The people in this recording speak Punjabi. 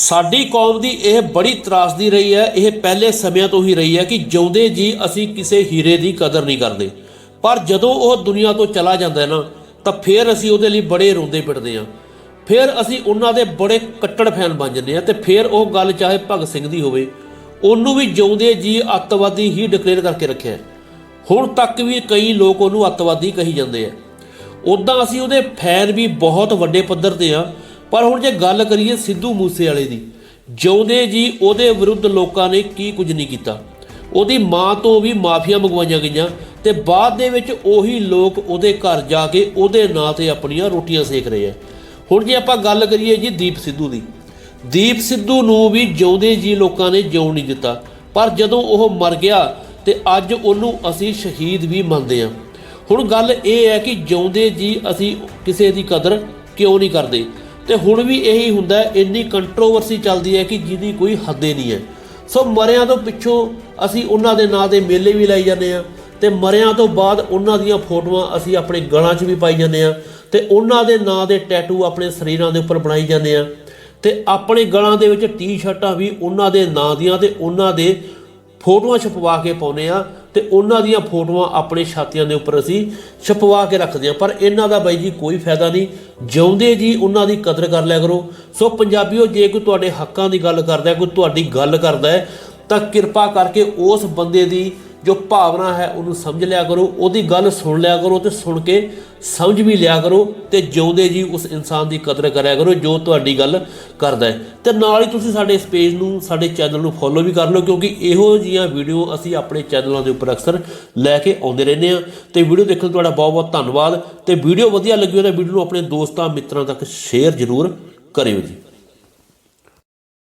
ਸਾਡੀ ਕੌਮ ਦੀ ਇਹ ਬੜੀ ਤਰਾਸਦੀ ਰਹੀ ਹੈ, ਇਹ ਪਹਿਲੇ ਸਮਿਆਂ ਤੋਂ ਹੀ ਰਹੀ ਹੈ ਕਿ ਜਿਉਂਦੇ ਜੀ ਅਸੀਂ ਕਿਸੇ ਹੀਰੇ ਦੀ ਕਦਰ ਨਹੀਂ ਕਰਦੇ। ਪਰ ਜਦੋਂ ਉਹ ਦੁਨੀਆ ਤੋਂ ਚਲਾ ਜਾਂਦਾ ਹੈ ਨਾ, ਤਾਂ ਫਿਰ ਅਸੀਂ ਉਹਦੇ ਲਈ ਬੜੇ ਰੋਂਦੇ ਪਿੱਟਦੇ ਹਾਂ। ਫਿਰ ਅਸੀਂ ਉਹਨਾਂ ਦੇ ਬੜੇ ਕੱਟੜ ਫੈਨ ਬਣ ਜਾਂਦੇ ਹਾਂ ਤੇ ਫਿਰ ਉਹ ਗੱਲ ਚਾਹੇ ਭਗਤ ਸਿੰਘ ਦੀ ਹੋਵੇ, ਉਹਨੂੰ ਵੀ ਜਿਉਂਦੇ ਜੀ ਅੱਤਵਾਦੀ ਹੀ ਡਿਕਲੇਅਰ ਕਰਕੇ ਰੱਖਿਆ ਹੁਣ ਤੱਕ ਵੀ ਕਈ ਲੋਕ ਉਹਨੂੰ ਅੱਤਵਾਦੀ ਕਹੀ ਜਾਂਦੇ ਆ। ਉਦਾਂ ਅਸੀਂ ਉਹਦੇ ਫੈਨ ਵੀ ਬਹੁਤ ਵੱਡੇ ਪੱਧਰ ਤੇ ਆ ਪਰ ਹੁਣ ਜੇ ਗੱਲ ਕਰੀਏ ਸਿੱਧੂ ਮੂਸੇ ਵਾਲੇ ਦੀ, ਜਿਉਂਦੇ ਜੀ ਉਹਦੇ ਵਿਰੁੱਧ ਲੋਕਾਂ ਨੇ ਕੀ ਕੁਝ ਨਹੀਂ ਕੀਤਾ। ਉਹਦੀ ਮਾਂ ਤੋਂ ਵੀ ਮਾਫੀਆਂ ਮੰਗਵਾਈਆਂ ਗਈਆਂ ਤੇ ਬਾਅਦ ਦੇ ਵਿੱਚ ਉਹੀ ਲੋਕ ਉਹਦੇ ਘਰ ਜਾ ਕੇ ਉਹਦੇ ਨਾਂ ਤੇ ਆਪਣੀਆਂ ਰੋਟੀਆਂ ਸੇਕ ਰਹੇ ਆ। ਹੁਣ ਜੇ ਆਪਾਂ ਗੱਲ ਕਰੀਏ ਜੀ ਦੀਪ ਸਿੱਧੂ ਦੀ, ਦੀਪ ਸਿੱਧੂ ਨੂੰ ਵੀ ਜਿਉਂਦੇ ਜੀ ਲੋਕਾਂ ਨੇ ਜਿਉਣ ਨਹੀਂ ਦਿੱਤਾ। ਪਰ ਜਦੋਂ ਉਹ ਮਰ ਗਿਆ ਤੇ ਅੱਜ ਉਹਨੂੰ ਅਸੀਂ ਸ਼ਹੀਦ ਵੀ ਮੰਨਦੇ ਹਾਂ। ਹੁਣ ਗੱਲ ਇਹ ਹੈ ਕਿ ਜਿਉਂਦੇ ਜੀ ਅਸੀਂ ਕਿਸੇ ਦੀ ਕਦਰ ਕਿਉਂ ਨਹੀਂ ਕਰਦੇ? ਤੇ ਹੁਣ ਵੀ ਇਹੀ ਹੁੰਦਾ ਇੰਨੀ ਕੰਟਰੋਵਰਸੀ ਚੱਲਦੀ ਹੈ ਕਿ ਜਿਹਦੀ ਕੋਈ ਹੱਦੇ ਨਹੀਂ ਹੈ। ਸੋ ਮਰਿਆਂ ਤੋਂ ਪਿੱਛੋਂ ਅਸੀਂ ਉਹਨਾਂ ਦੇ ਨਾਂ ਦੇ ਮੇਲੇ ਵੀ ਲਾਈ ਜਾਂਦੇ ਆ ਤੇ ਮਰਿਆਂ ਤੋਂ ਬਾਅਦ ਉਹਨਾਂ ਦੀਆਂ ਫੋਟੋਆਂ ਅਸੀਂ ਆਪਣੇ ਗਲਾਂ 'ਚ ਵੀ ਪਾਈ ਜਾਂਦੇ ਆ ਤੇ ਉਹਨਾਂ ਦੇ ਨਾਂ ਦੇ ਟੈਟੂ ਆਪਣੇ ਸਰੀਰਾਂ ਦੇ ਉੱਪਰ ਬਣਾਈ ਜਾਂਦੇ ਆ ਤੇ ਆਪਣੇ ਗਲਾਂ ਦੇ ਵਿੱਚ ਟੀ-ਸ਼ਰਟਾਂ ਵੀ ਉਹਨਾਂ ਦੇ ਨਾਂ ਦੀਆਂ ਤੇ ਉਹਨਾਂ ਦੇ ਫੋਟੋਆਂ ਛਪਵਾ ਕੇ ਪਾਉਨੇ ਆ ਤੇ ਉਹਨਾਂ ਦੀਆਂ ਫੋਟੋਆਂ ਆਪਣੇ ਛਾਤੀਆਂ ਦੇ ਉੱਪਰ ਅਸੀਂ ਛਪਵਾ ਕੇ ਰੱਖਦੇ ਆ ਪਰ ਇਹਨਾਂ ਦਾ ਬਾਈ ਜੀ ਕੋਈ ਫਾਇਦਾ ਨਹੀਂ। ਜਿਉਂਦੇ ਜੀ ਉਹਨਾਂ ਦੀ ਕਦਰ ਕਰ ਲਿਆ ਕਰੋ। ਸੋ ਪੰਜਾਬੀਓ, ਜੇ ਕੋਈ ਤੁਹਾਡੇ ਹੱਕਾਂ ਦੀ ਗੱਲ ਕਰਦਾ ਕੋਈ ਤੁਹਾਡੀ ਗੱਲ ਕਰਦਾ ਹੈ, ਤਾਂ ਕਿਰਪਾ ਕਰਕੇ ਉਸ ਬੰਦੇ ਦੀ ਜੋ ਭਾਵਨਾ ਹੈ ਉਹਨੂੰ ਸਮਝ ਲਿਆ ਕਰੋ, ਉਹਦੀ ਗੱਲ ਸੁਣ ਲਿਆ ਕਰੋ ਤੇ ਸੁਣ ਕੇ ਸਮਝ ਵੀ ਲਿਆ ਕਰੋ ਤੇ ਜਿਉਂਦੇ ਜੀ ਉਸ ਇਨਸਾਨ ਦੀ ਕਦਰ ਕਰਿਆ ਕਰੋ ਜੋ ਤੁਹਾਡੀ ਗੱਲ ਕਰਦਾ ਹੈ। ਤੇ ਨਾਲ ਹੀ ਤੁਸੀਂ ਸਾਡੇ ਇਸ ਪੇਜ ਨੂੰ, ਸਾਡੇ ਚੈਨਲ ਨੂੰ ਫੋਲੋ ਵੀ ਕਰ ਲਓ ਕਿਉਂਕਿ ਇਹੋ ਜੀਆਂ ਵੀਡੀਓ ਅਸੀਂ ਆਪਣੇ ਚੈਨਲਾਂ ਦੇ ਉੱਪਰ ਅਕਸਰ ਲੈ ਕੇ ਆਉਂਦੇ ਰਹਿੰਦੇ ਆ ਤੇ ਵੀਡੀਓ ਦੇਖਣ ਲਈ ਤੁਹਾਡਾ ਬਹੁਤ ਬਹੁਤ ਧੰਨਵਾਦ। ਤੇ ਵੀਡੀਓ ਵਧੀਆ ਲੱਗੀ ਹੋਵੇ ਤਾਂ ਵੀਡੀਓ ਨੂੰ ਆਪਣੇ ਦੋਸਤਾਂ, ਮਿੱਤਰਾਂ ਤੱਕ ਸ਼ੇਅਰ ਜ਼ਰੂਰ ਕਰਿਓ ਜੀ।